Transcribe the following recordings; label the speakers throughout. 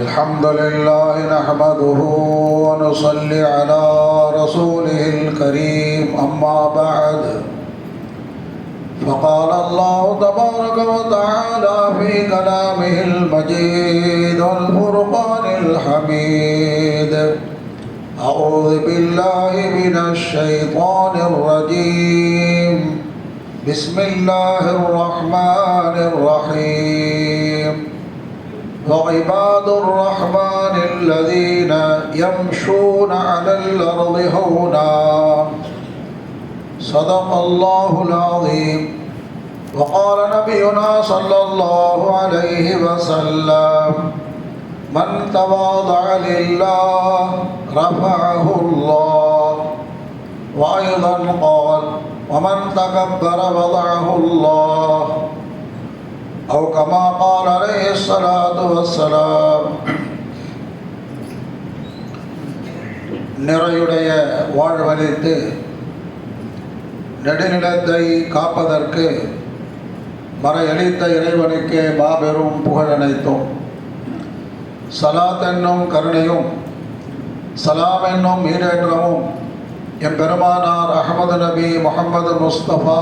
Speaker 1: الحمد لله نحمده ونصلي على رسوله الكريم. أما بعد فقال الله تبارك وتعالى في كلامه المجيد والفرقان الحميد أعوذ بالله من الشيطان الرجيم. بسم الله الرحمن الرحيم. وعباد الرحمن الذين يمشون على الأرض هونا. صدق الله العظيم. وقال نبينا صلى الله عليه وسلم من تواضع لله رفعه الله. وأيضا قال ومن تكبر وضعه الله. أو كما قال عليه الصلاة والسلام நிறையுடைய வாழ்வழித்து நெடுநிலத்தை காப்பதற்கு மறையளித்த இறைவனுக்கு மாபெரும் புகழனைத்தோம் சலாத் என்னும் கருணையும் சலாம் என்னும் ஈரேற்றமும் என் பெருமானார் அகமது நபி முகமது முஸ்தபா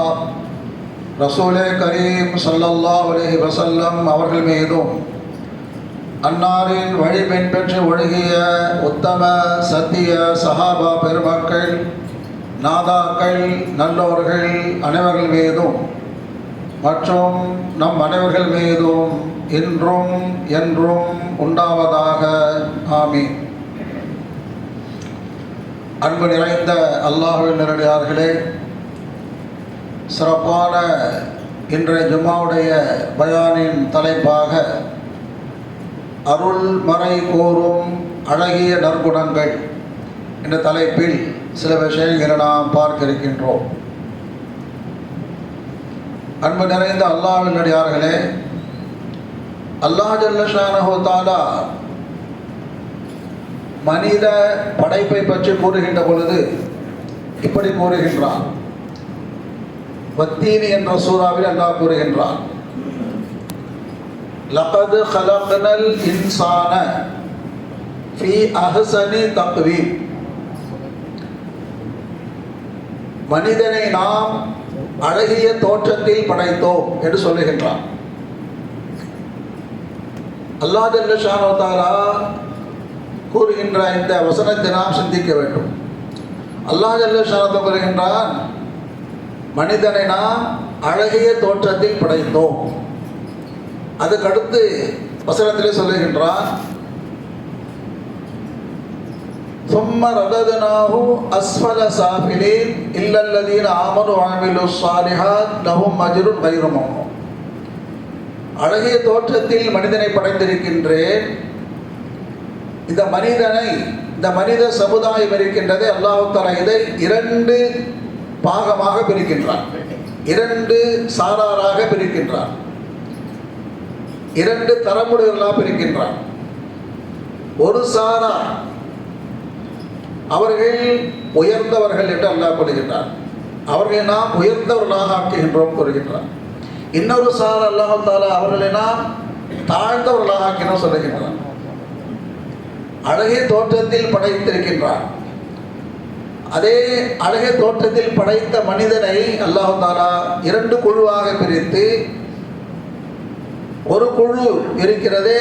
Speaker 1: ரசூலே கரீம் சல்லல்லா அலஹி வசல்லம் அவர்கள் மீதும் அன்னாரின் வழி பின்பற்றி ஒழுகிய உத்தம சத்திய சஹாபா பெருமக்கள் நாதாக்கள் நல்லோர்கள் அனைவர்கள் மீதும் மற்றும் நம் அனைவர்கள் மீதும் இன்றும் என்றும் உண்டாவதாக. ஆமீன். அன்பு நிறைந்த அல்லாஹுவின் நேரடியார்களே சிறப்பான இன்றைய ஜுமாவுடைய பயானின் தலைப்பாக அருள் மறை கூறும் அழகிய நற்குணங்கள் என்ற தலைப்பில் சில விஷயங்களை நாம் பார்க்க இருக்கின்றோம் அன்பு நிறைந்த அல்லாவின் அடியார்களே அல்லாஹ் ஜல்லஷானஹோ தாலா மனித படைப்பை பற்றி கூறுகின்ற பொழுது இப்படி கூறுகின்றான். வத்தீனி என்ற சூறாவில் அல்லாஹ் கூறுகின்றான். லகது ஹலகனல் இன்சான ஃபி அஹசனி தக்வீம். மனிதனை நாம் அழகிய தோற்றத்தில் படைத்தோம் என்று சொல்லுகின்றான். அல்லாஹ் ஜல்லஷானோ தாலா கூறுகின்ற இந்த வசனத்தை நாம் சிந்திக்க வேண்டும். அல்லாஹ் ஜல்லஷானத்தை கூறுகின்றான் மனிதனை நாம் அழகிய தோற்றத்தில் படைத்தோம் அதுக்கடுத்து வசனத்திலே சொல்லுகின்றான் ثم رددناه أسفل سافلين إلا الذين آمنوا وعملوا الصالحات لهم أجر غير ممنون அழகிய தோற்றத்தில் மனிதனை படைத்திருக்கின்றேன் இந்த மனிதனை இந்த மனித சமுதாயம் இருக்கின்றதை அல்லாஹு தலா இதை இரண்டு பாகமாக பிரிக்கின்றார். இரண்டு சாராராக பிரிக்கின்றார். இரண்டு தரமுடையவர்களாக பிரிக்கின்றார். ஒரு சாரா அவர்கள் உயர்ந்தவர்கள் என்று அல்லாஹ் கொள்கின்றார் அவர்களை நாம் உயர்ந்தவர்களாக ஆக்குகின்றோம் கூறுகின்றார். இன்னொரு சார் அல்லாஹ் தாலா அவர்களை நாம் தாழ்ந்தவர்களாக ஆக்கினோம் சொல்லுகின்றார். அழகிய தோற்றத்தில் படைத்திருக்கின்றார். அதே அழகிய தோற்றத்தில் படைத்த மனிதனை அல்லாஹு தாலா இரண்டு குழுவாக பிரித்து ஒரு குழு இருக்கிறதே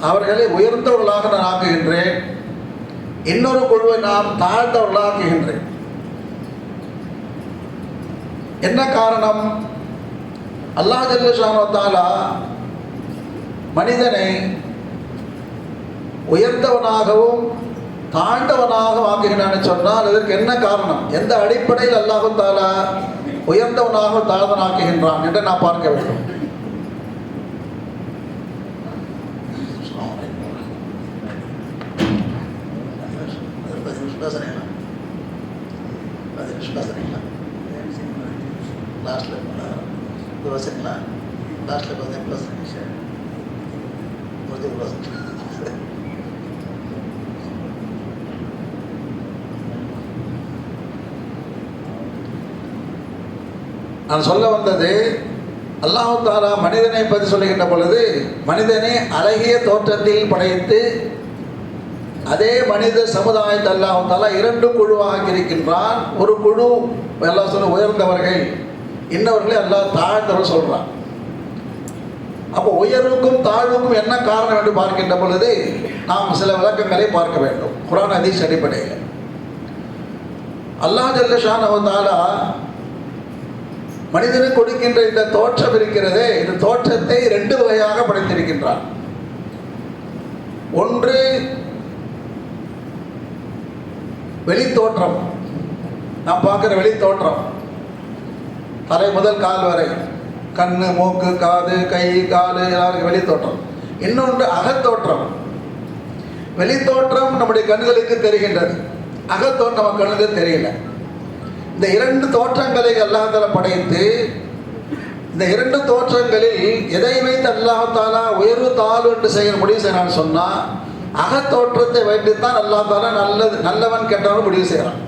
Speaker 1: அவர்களை உயர்ந்தவர்களாக நான் ஆக்குகின்றேன். இன்னொரு குழுவை நாம் தாழ்ந்தவர்களாக்குகின்றேன் என்ன காரணம்? அல்லாஹ் ஜல்லஷானத்தாலா மனிதனை உயர்ந்தவனாகவும் தாழ்ந்தவனாக ஆக்குகிறான்னு சொன்னால் இதற்கு என்ன காரணம்? எந்த அடிப்படையில் அல்லாஹு தாலா உயர்ந்தவனாக தாழ்ந்தவனாக்குகின்றான் என்று நான் பார்க்க வேண்டும். பேசுறீங்களா பேசுறீங்களா லாஸ்ட்ல பேசுறீங்களா லாஸ்ட்ல பார்த்து நான் சொல்ல வந்தது அல்லாஹு தாலா மனிதனை பற்றி சொல்லுகின்ற பொழுது மனிதனை அழகிய தோற்றத்தில் படைத்து அதே மனித சமுதாயத்தை அல்லாஹு தாலா இரண்டு குழுவாக இருக்கின்றான். ஒரு குழு எல்லாம் சொல்ல உயர்ந்தவர்கள். இன்னவர்களே எல்லாம் தாழ்ந்தவர் சொல்கிறான் அப்போ உயர்வுக்கும் தாழ்வுக்கும் என்ன காரணம் என்று பார்க்கின்ற பொழுது நாம் சில விளக்கங்களை பார்க்க வேண்டும். குரான் ஹதீஸ் அடிப்படையில். அல்லாஹ் ஜல்லஷான் அவன் தாலா மனிதனுக்கு கொடுக்கின்ற இந்த தோற்றம் இருக்கிறதே இந்த தோற்றத்தை ரெண்டு வகையாக படைத்திருக்கின்றான். ஒன்று வெளித்தோற்றம். நாம் பார்க்குற வெளித்தோற்றம். தலை முதல் கால் வரை. கண்ணு மூக்கு காது கை கால் எல்லாருக்கும் வெளித்தோற்றம். இன்னொன்று அகத்தோற்றம். வெளித்தோற்றம் நம்முடைய கண்களுக்கு தெரிகின்றது. அகத்தோற்றம் நம்ம கண்ணுக்கு தெரியல. இந்த இரண்டு தோற்றங்களை அல்லாஹால படைத்து இந்த இரண்டு தோற்றங்களில் எதை வைத்து அல்லாஹாலா உயர்வு தாழ்வு என்று செய்ய முடிவு செய்யறான்னு சொன்னால் அகத்தோற்றத்தை வைத்துத்தான் அல்லாஹாலா நல்லது நல்லவன் கெட்டவன் முடிவு செய்கிறான்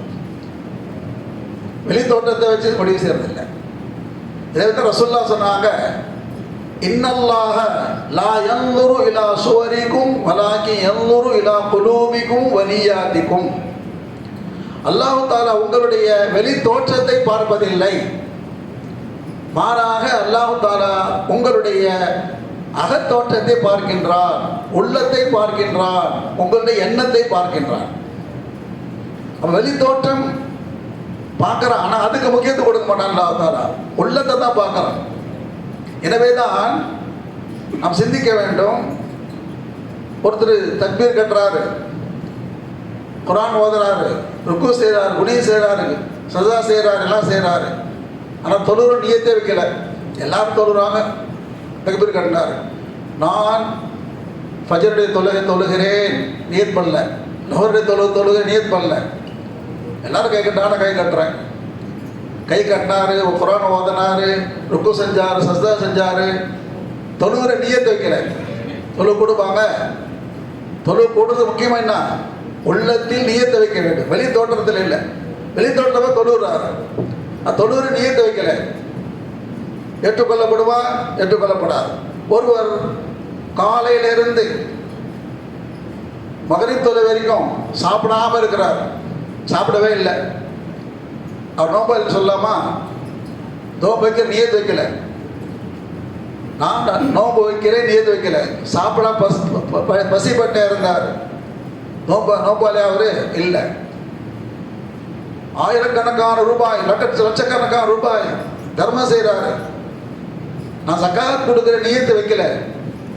Speaker 1: வெளி தோற்றத்தை வச்சு முடிவு செய்யறதில்லை இதை வந்து ரசுல்லா சொன்னாங்க இன்னல்லாக லா யன்லுரு இலா சுவரிக்கும் வலாக்கி யன்லுரு இலா குலூமிக்கும் வலியாதிக்கும் அல்லாஹால உங்களுடைய வெளி தோற்றத்தை பார்ப்பதில்லை. மாறாக அல்லாஹாலா உங்களுடைய அகத்தோற்றத்தை பார்க்கின்றார் உள்ளத்தை பார்க்கின்றார் உங்களுடைய எண்ணத்தை பார்க்கின்றார். வெளித்தோற்றம் பார்க்குறான் பார்க்கறான் ஆனால் அதுக்கு முக்கியத்துவம் கொடுக்க மாட்டான் அல்லாஹாலா உள்ளத்தை தான் பார்க்கறான். எனவே தான் நாம் சிந்திக்க வேண்டும். ஒருத்தர் தக்பீர் கட்டுறாரு குரான் ஓதுறாரு ருக்கு செய்கிறாரு குனி செய்கிறாரு சதா செய்கிறாரு எல்லாம் செய்கிறாரு ஆனால் தொழுகிற நியத்தே வைக்கல. எல்லாரும் தொழுறாங்க. தக்பீர் கட்டினார் நான் ஃபஜருடைய தொழுகை தொழுகிறேன் நியத் பண்ணல லோருடைய தொழுகை தொழுகை நியத் பண்ணல எல்லாரும் கை கட்டான கை கட்டுறேன். கை கட்டினாரு குரான் ஓதனார் ருக்கு செஞ்சார் சஸ்தா செஞ்சார். தொழுகிற நியத்தை வைக்கல. தொழு கொடுப்பாங்க. தொழு கொடுறது முக்கியமாக என்ன? உள்ளத்தில் நியத்தை வைக்க வேண்டும். வெளி தோற்றத்தில் இல்லை. வெளி தோற்றமா தொழுகிறாரு தொழுறு நியத்தை வைக்கல. ஏற்றுக்கொள்ளப்படுவா ஏற்றுக்கொள்ளப்படாது. ஒருவர் காலையிலிருந்து மகரிப் தொலை வரைக்கும் சாப்பிடாம இருக்கிறார். சாப்பிடவே இல்லை. அவர் நோம்பல் சொல்லாமா? நோம்பு வைக்க நியத்து வைக்கல. நான் நோம்பு வைக்கிறேன் நியத்து வைக்கல. சாப்பிட பஸ் ப- பசிப்பட்டே இருந்தார். நோம்பு நோம்பாலே அவரு இல்லை. ஆயிரக்கணக்கான ரூபாய் லட்ச லட்சக்கணக்கான ரூபாய் தர்மம் செய்கிறாரு. நான் சக்காத் கொடுக்குற நியத்து வைக்கல.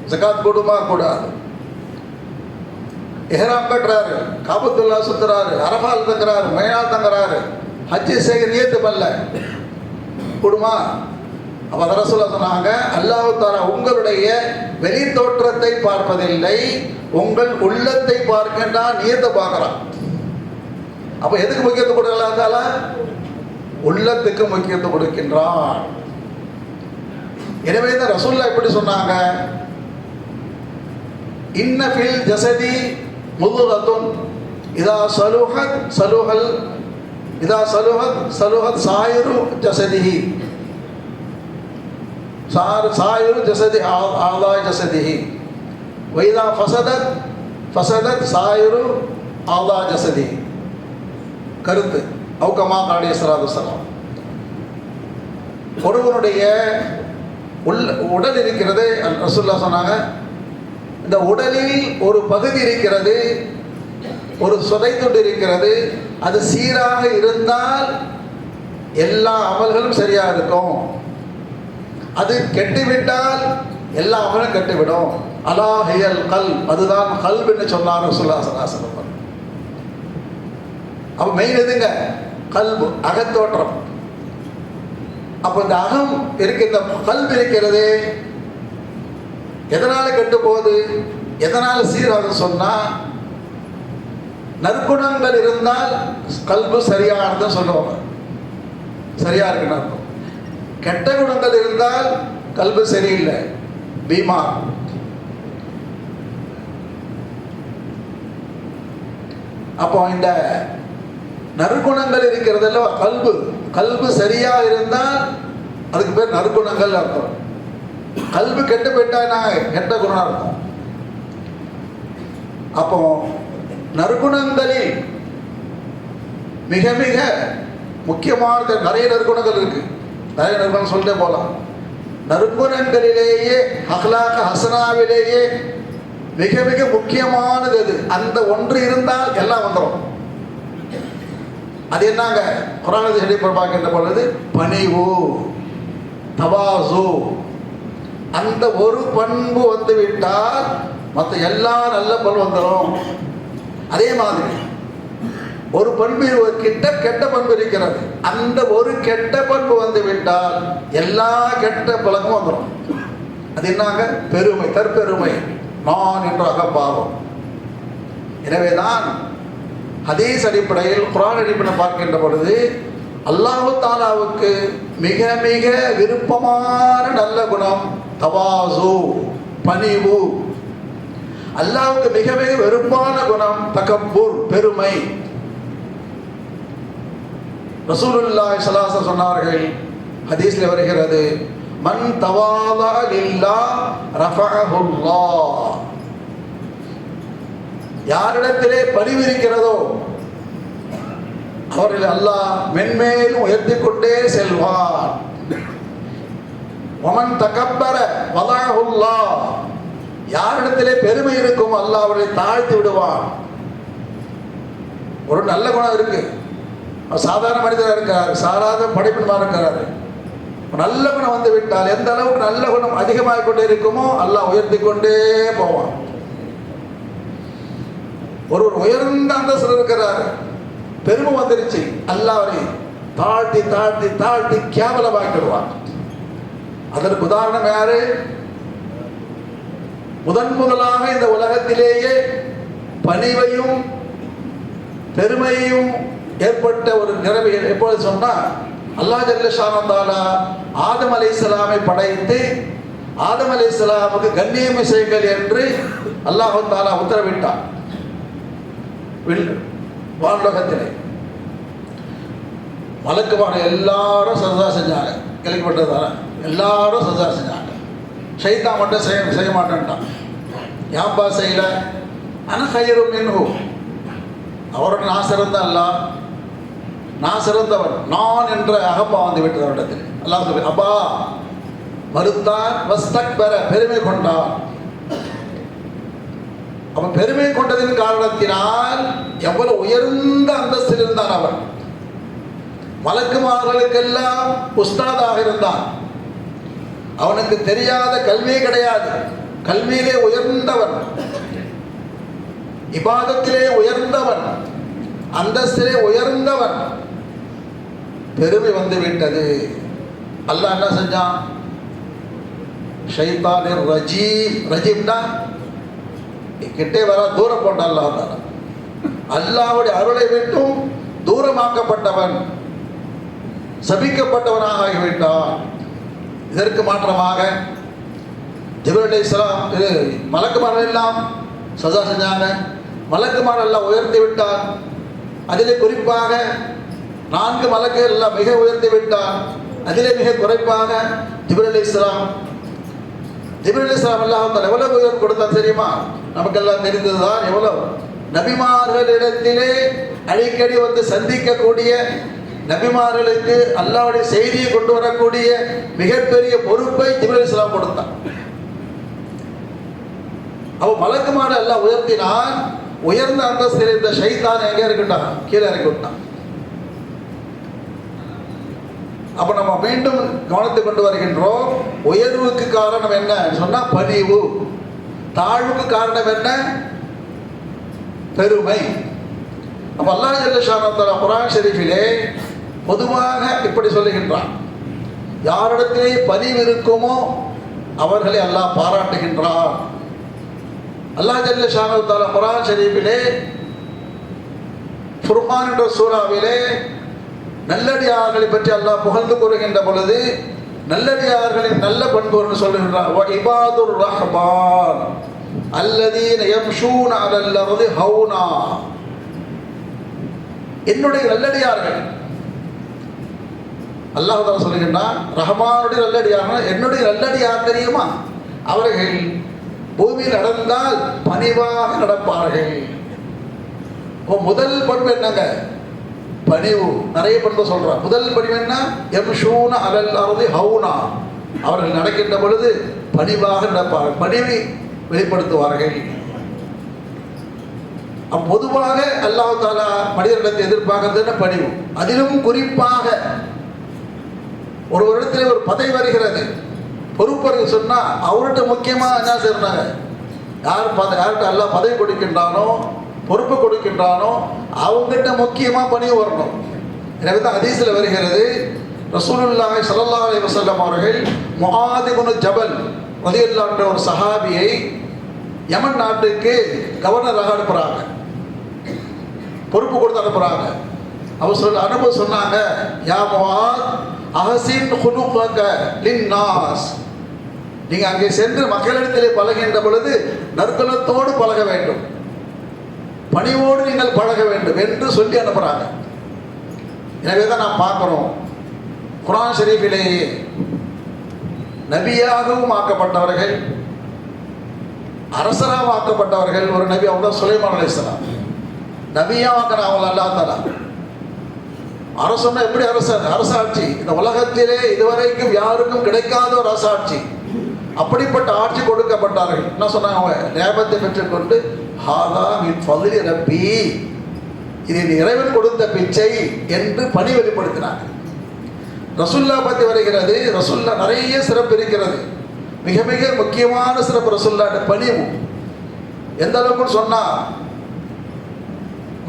Speaker 1: சக்காத் கொடுமா கூடாது. எஹராம் கட்டுறாரு காபத்துல்லா சுத்துறாரு அரபால் தங்குறாரு மைனால் தங்குறாரு. ஹஜ்ஜி செய்கிற நியத்து பண்ணல. கொடுமா? அப்போ அதை சொல்ல சொன்னாங்க அல்லாஹு தாரா உங்களுடைய வெளி தோற்றத்தை பார்ப்பதில்லை உங்கள் உள்ளத்தை பார்க்கின்றான் நியத்தை பார்க்கறான். அப்போ எதுக்கு முக்கியத்துவம் கொடுக்கலாம் தாலா உள்ளத்துக்கு முக்கியத்துவம் கொடுக்கின்றான். எனவே இந்த ரசூல்லா எப்படி சொன்னாங்க? இன்னஃபில் ஜசதி முதுகத்துன் இதா சலுஹத் சலுஹல் இதா சலுஹத் சலுஹத் சாயிரு ஜசதிஹி. சார் சாயிரு ஜசதி ஆ- ஆதாய் ஜசதிஹி வைதா ஃபசதத் ஃபசதத் சாயுரு ஆதா ஜசதி. கருத்து. அவுக்கமா காடிய சலாதுசலாம் ஒருவனுடைய உள் உடல் இருக்கிறது ரசுல்லா சொன்னாங்க. இந்த உடலில் ஒரு பகுதி இருக்கிறது ஒரு சுதைத்துண்டு இருக்கிறது அது சீராக இருந்தால் எல்லா அமல்களும் சரியாக இருக்கும். அது கெட்டுவிட்டால் எல்லா அமலும் கெட்டுவிடும். அலாஹியல் கல் அதுதான் கல்வின்னு சொன்னார் சுல்லாசனாசனம் சலாசலம் அப்போ மெயின் எதுங்க? கல்பு அகத்தோற்றம். அப்போ இந்த அகம் இருக்கின்ற இந்த கல்வி இருக்கிறது எதனால கெட்டு போகுது எதனால சீராகும் சொன்னா நற்குணங்கள் இருந்தால் கல்பு சரியானதுன்னு சொல்லுவாங்க. சரியா இருக்குன்னு கெட்ட குணங்கள் இருந்தால் கல்வி சரியில்லை. பீமா அப்போ இந்த நறுகுணங்கள் இருக்கிறதெல்லாம் கல்பு. கல்பு சரியா இருந்தால் அதுக்கு பேர் நறுகுணங்கள் அர்த்தம். கல்வி கெட்டு போயிட்டா நான் கெட்ட குணம் இருக்கும் அப்போ நறுகுணங்களில் மிக மிக முக்கியமான நிறைய நறுகுணங்கள் இருக்கு. நிறைய நற்குணம் சொல்லிட்டே போகலாம் நற்குணங்களிலேயே அஹ்லாக ஹசனாவிலேயே மிக மிக முக்கியமானது அது. அந்த ஒன்று இருந்தால் எல்லாம் வந்துடும் அது என்னங்க? குரானது சொல்லி பார்க்கின்ற பொழுது பணிவு தவாசு. அந்த ஒரு பண்பு வந்து விட்டால் மற்ற எல்லா நல்ல பண்பு வந்துடும் அதே மாதிரி ஒரு பண்பு ஒரு கிட்ட கெட்ட பண்பு இருக்கிறது. அந்த ஒரு கெட்ட பண்பு வந்து விட்டால் எல்லா கெட்ட பழக்கமும் வந்துடும் அது என்னாங்க? பெருமை தற்பெருமை. நான் என்ற அகப்பாவம். எனவேதான் ஹதீஸ் அடிப்படையில் குரான் அடிப்படையில் பார்க்கின்ற பொழுது அல்லாஹு தாலாவுக்கு மிக மிக விருப்பமான நல்ல குணம் தவாசு பணிவு. அல்லாவுக்கு மிக மிக வெறுப்பான குணம் தகப்பூர் பெருமை. ரசூலுல்லாஹி ஸல்லல்லாஹு சொன்னார்கள் ஹதீஸ்ல வருகிறது மன் தவாலா லில்லா ரஃபஅஹுல்லாஹ் யாரிடத்திலே பணிவு இருக்கிறதோ அவர்கள் அல்லாஹ் மென்மேலும் உயர்த்தி கொண்டே செல்வார் ஒமன் தகப்பர வலாஹுல்லா யாரிடத்திலே பெருமை இருக்கும் அல்லாஹ் அவரை தாழ்த்தி விடுவான். ஒரு நல்ல குணம் இருக்கு. சாதாரண மனிதராக இருக்கிறார் சாராத படைப்பின்மா இருக்கிறார் நல்ல குணம் வந்து விட்டால் எந்த அளவுக்கு நல்ல குணம் அதிகமாக கொண்டே இருக்குமோ அல்லாஹ் உயர்த்தி கொண்டே போவான். ஒருவர் உயர்ந்த அந்தஸ்தில் இருக்கிறார். பெருமை வந்துருச்சு. அல்லாஹ் அவரை தாழ்த்தி தாழ்த்தி தாழ்த்தி கேவலமாக்கிடுவான். அதற்கு உதாரணம் யாரு? முதன் முதலாக இந்த உலகத்திலேயே பணிவையும் பெருமையும் ஏற்பட்ட ஒரு நிறைவு எப்பொழுது சொன்னால் அல்லாஹ் ஜல்லஷானந்தாலா ஆதம் அலை படைத்து ஆதம் அலை இஸ்லாமுக்கு கண்ணியம் செய்யுங்கள் என்று அல்லாஹு தாலா உத்தரவிட்டான். வானுலகத்திலே. மலக்குமான எல்லாரும் சதா செஞ்சாங்க. கேள்விப்பட்டது எல்லாரும் சதா செஞ்சாங்க. ஷைத்தா மட்டும் செய்ய செய்ய மாட்டேன்ட்டான். யாப்பா செய்யல? அனகயிரும் மின்ஹூ. அவரோட நான் சிறந்த நான் சிறந்தவன் நான் என்ற அகப்பா வந்து விட்டது அவரிடத்தில். அல்லாஹ் சொல்லி அப்பா மறுத்தான் வஸ்தக் பெற பெருமை கொண்டான் அவன் பெருமை கொண்டதின் காரணத்தினால் எவ்வளவு உயர்ந்த அந்தஸ்தில் இருந்தான் அவன் மலக்குமார்களுக்கெல்லாம் உஸ்தாதாக இருந்தான் அவனுக்கு தெரியாத கல்வியே கிடையாது. கல்வியிலே உயர்ந்தவன். இபாதத்திலே உயர்ந்தவன். அந்தஸ்திலே உயர்ந்தவன். பெருமை வந்து விட்டது அல்லாஹ் என்ன செஞ்சான்? ஷைத்தானின் ரஜீம். ரஜீம்னா கிட்டே வர தூரம் போட்ட அல்லாஹ் அல்லாவுடைய அருளை விட்டும் தூரமாக்கப்பட்டவன் சபிக்கப்பட்டவனாக ஆகிவிட்டான். இதற்கு மாற்றமாக ஜிபர் இஸ்லாம் இது மலக்குமாரன் எல்லாம் சஜா செஞ்சாங்க. மலக்குமாரன் எல்லாம் உயர்த்தி விட்டான். அதிலே குறிப்பாக நான்கு மலக்குகள் எல்லாம் மிக உயர்த்தி விட்டான். அதிலே மிக குறைப்பாக ஜிபர் அலி இஸ்லாம். ஜிபர் அலி இஸ்லாம் எல்லாம் எவ்வளவு உயர்வு கொடுத்தான் தெரியுமா? நமக்கெல்லாம் தெரிந்ததுதான் எவ்வளவு? நபிமார்களிடத்திலே அடிக்கடி வந்து சந்திக்கக்கூடிய நபிமார்களுக்கு அல்லாவுடைய செய்தியை கொண்டு வரக்கூடிய மிகப்பெரிய பொறுப்பை ஜிபர் இஸ்லாம் கொடுத்தான். அவ மலக்குமார எல்லாம் உயர்த்தினான். உயர்ந்த அந்தஸ்தில் இருந்த ஷைத்தான் எங்கே இருக்கட்டான்? கீழே இறக்கி விட்டான் அப்ப நம்ம மீண்டும் கவனத்தை கொண்டு வருகின்றோம். உயர்வுக்கு காரணம் என்ன சொன்னா பணிவு தாழ்வுக்கு காரணம் என்ன? பெருமை. அப்ப அல்லாஹ் ஜல்லஷானத்தலா குரான் ஷெரீஃபிலே பொதுவாக இப்படி சொல்லுகின்றான். யாரிடத்திலே பதிவு இருக்குமோ அவர்களை அல்லாஹ் பாராட்டுகின்றார் அல்லாஹ் ஜல்ல ஷானத்தால குரான் ஷெரீஃபிலே ஃபுர்கான் என்ற சூறாவிலே நல்லடியார்களை பற்றி அல்லாஹ் புகழ்ந்து கூறுகின்ற பொழுது நல்லடியார்களின் நல்ல பண்புன்னு சொல்லுகின்றார். இபாதுர் ரஹ்மான் அல்லதீன யம்ஷூன அலல் அர்தி ஹவுனா. என்னுடைய நல்லடியார்கள் அல்லாஹ் தான் சொல்லுகின்றான் ரஹமானுடைய நல்லடியார்கள் என்னுடைய நல்லடியார் தெரியுமா? அவர்கள் பூமியில் நடந்தால் பணிவாக நடப்பார்கள். முதல் பண்பு என்னங்க? பணிவு நிறைய பண்பு சொல்றான். முதல் பணிவு என்ன? எம்ஷூன அலல் அறுதி ஹவுனா. அவர்கள் நடக்கின்ற பொழுது பணிவாக நடப்பார்கள். பணிவை வெளிப்படுத்துவார்கள். பொதுவாக அல்லாஹ் தாலா மனிதர்களிடத்தை எதிர்பார்க்கறது பணிவு. அதிலும் குறிப்பாக ஒரு இடத்துல ஒரு பதவி வருகிறது. பொறுப்பருக்கு சொன்னா அவர்கிட்ட முக்கியமா என்ன செய்யறாங்க? யார் பத யார்கிட்ட எல்லாம் பதவி கொடுக்கின்றானோ பொறுப்பு கொடுக்கின்றானோ அவங்ககிட்ட முக்கியமாக பணி வரணும். எனவே தான் அதீசில் வருகிறது ரசூலுல்லாஹி சல்லா அலி வசல்லம் அவர்கள் முஆத் ஜபல் ரலியல்லாஹு ஒரு சஹாபியை யமன் நாட்டுக்கு கவர்னராக அனுப்புகிறாங்க பொறுப்பு கொடுத்து அனுப்புகிறாங்க அவர் சொல்ல அனுப்ப சொன்னாங்க யா முஆத் அஹசின் குலுகக லின்னாஸ். நீங்கள் அங்கே சென்று மக்களிடத்திலே பழகின்ற பொழுது நற்குலத்தோடு பழக வேண்டும். பணிவோடு நீங்கள் பழக வேண்டும் என்று சொல்லி அனுப்புகிறாங்க எனவே தான் நாம் பார்க்குறோம். குரான் ஷெரீஃபிலேயே நபியாகவும் ஆக்கப்பட்டவர்கள் அரசராகவும் ஆக்கப்பட்டவர்கள் ஒரு நபி அவங்க தான் சுலைமான் அலிஸ்லாம் நபியா அவங்க அல்லா தலா. அரசன்னா எப்படி அரசு? அரசாட்சி. இந்த உலகத்திலே இதுவரைக்கும் யாருக்கும் கிடைக்காத ஒரு அரசாட்சி. அப்படிப்பட்ட ஆட்சி கொடுக்கப்பட்டார்கள். என்ன சொன்னாங்க அவங்க? லேபத்தை பெற்றுக்கொண்டு ஹாதா மின் ஃபதுலி ரப்பி. இது இறைவன் கொடுத்த பிச்சை என்று பணி வெளிப்படுத்தினாங்க ரசுல்லா பற்றி வருகிறது ரசுல்லா நிறைய சிறப்பு இருக்கிறது. மிக மிக முக்கியமான சிறப்பு ரசுல்லாட்ட பணிவு எந்த அளவுக்கு சொன்னால்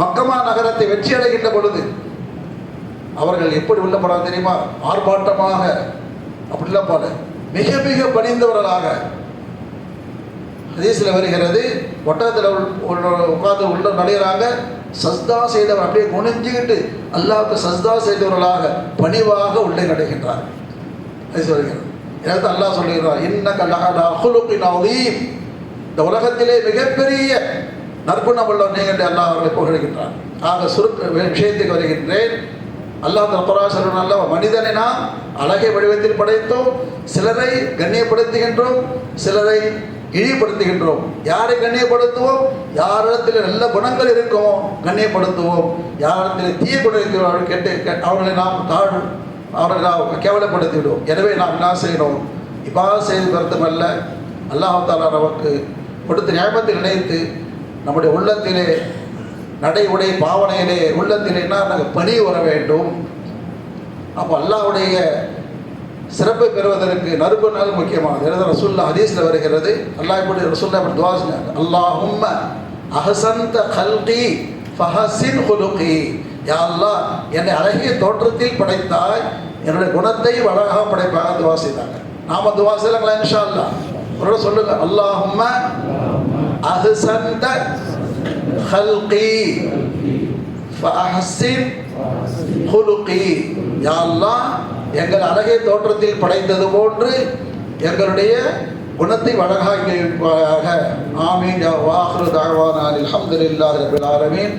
Speaker 1: மக்கமா நகரத்தை வெற்றி அடைகின்ற பொழுது அவர்கள் எப்படி உள்ள படம் தெரியுமா? ஆர்ப்பாட்டமாக அப்படிலாம் போல. மிக மிக பணிந்தவர்களாக. ஹதீஸில் வருகிறது ஒட்டகத்தில் உட்கார்ந்து உள்ள நடைகிறாங்க சஸ்தா செய்தவர் அப்படியே குணிஞ்சுக்கிட்டு அல்லாவுக்கு சஸ்தா செய்தவர்களாக பணிவாக உள்ளே நடைகின்றார் அது சொல்கிறார் எனக்கு அல்லாஹ் சொல்லுகிறார். இன்னக இந்த உலகத்திலே மிகப்பெரிய நற்குணம் உள்ளவர் நீங்கள் அல்லாஹ் அவர்களை புகழ்கின்றார். ஆக சுருக்க விஷயத்துக்கு வருகின்றேன். அல்லாஹ் தப்பராசரன் அல்ல மனிதனை நாம் அழகை வடிவத்தில் படைத்தோம். சிலரை கண்ணியப்படுத்துகின்றோம். சிலரை இழிப்படுத்துகின்றோம் யாரை கண்ணியப்படுத்துவோம்? யாரிடத்தில் நல்ல குணங்கள் இருக்குமோ கண்ணியப்படுத்துவோம். யாரிடத்தில் தீய குணம் இருக்கிறார்கள் கேட்டு கே- அவர்களை நாம் தாழ் அவர்களை நாம் கேவலப்படுத்திவிடுவோம். எனவே நாம் என்ன செய்யணும்? இப்பா செய்து வருத்தமல்ல அல்லாஹத்தால் நமக்கு கொடுத்த ஞாபகத்தை நினைத்து நம்முடைய உள்ளத்திலே நடை உடை பாவனையிலே உள்ளத்திலே என்ன? நாங்கள் பணி வர வேண்டும். அப்போ அல்லாவுடைய சிறப்பு பெறுவதற்கு நறுபண்ணல் முக்கியமானது. எனது ரசுல்லா ஹதீஸில் வருகிறது. அல்லா இப்படி ரசுல்லா இப்படி துவா செஞ்சாங்க. அல்லாஹும் அஹசந்த ஹல்கி ஃபஹசின் ஹுலுகி யா அல்லா என்னை அழகிய தோற்றத்தில் படைத்தாய். என்னுடைய குணத்தை அழகாக படைப்பாக துவா செய்தாங்க. நாம துவா செய்யலாங்களா இன்ஷா அல்லா ஒரு சொல்லுங்க. அல்லாஹும் அஹசந்த ஹல்கி ஃபஹசின் ஹுலுகி யா அல்லா எங்கள் அழகை தோற்றத்தில் படைத்தது போன்று எங்களுடைய குணத்தை அழகாக்கி ஆமீன். யா வாஹ்ரு தாழ்வான அல்ஹம்துலில்லாஹி ரபில் ஆலமீன்.